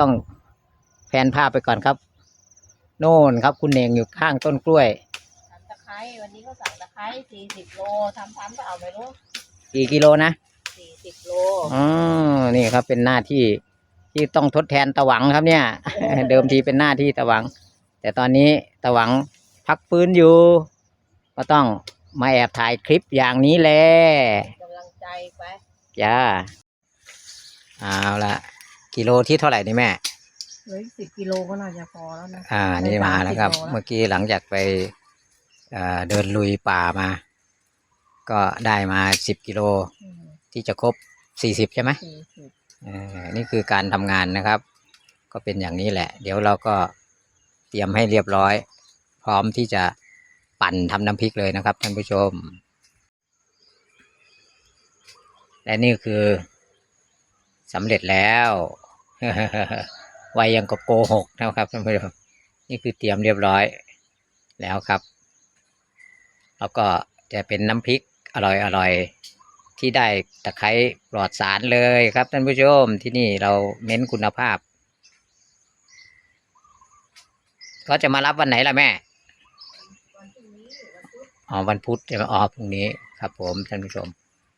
ต้องแพนภาพไปก่อนครับ โน่นครับ คุณเน่งอยู่ข้างต้นกล้วยทำตะไคร้วันนี้ก็สั่งตะไคร้สี่สิบโลทำทันเปล่าไม่รู้กี่กิโลนะสี่สิบโลอ๋อนี่ครับเป็นหน้าที่ที่ต้องทดแทนตะหวังครับเนี่ย เดิมทีเป็นหน้าที่ตะหวัง แต่ตอนนี้ตะหวังพักฟื้นอยู่ ก็ต้องมาแอบถ่ายคลิปอย่างนี้แหละกำลังใจไปจ้าเอาละ กิโลที่เท่าไหร่นี่แม่เหลือสิบกิโลก็น่าจะพอแล้วนะอ่า นี่มาแล้วครับได้30โลแล้วเมื่อกี้หลังจากไปเอ่อเดินลุยป่ามา ก็ได้มาสิบกิโลอืมที่จะครบสี่สิบใช่ไหมสี่สิบเออนี่คือการทำงานนะครับ ก็เป็นอย่างนี้แหละ เดี๋ยวเราก็เตรียมให้เรียบร้อย พร้อมที่จะปั่นทำน้ำพริกเลยนะครับท่านผู้ชม และนี่คือสำเร็จแล้ว ไวยังก็โกหกนะครับท่านผู้ชมนี่คือเตรียมเรียบร้อยแล้วครับ แล้วก็จะเป็นน้ำพริกอร่อยอร่อยๆที่ได้ตะไคร้ปลอดสารเลยครับท่านผู้ชมที่นี่เราเน้นคุณภาพก็จะมารับวันไหนล่ะแม่อ๋อวันพุธใช่ไหมอ๋อพรุ่งนี้ครับผมท่านผู้ชม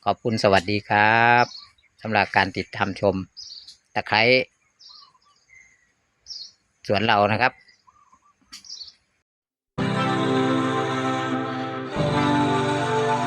ขอบคุณสวัสดีครับสำหรับการติดตามชม ตะไคร้สวนเรานะครับ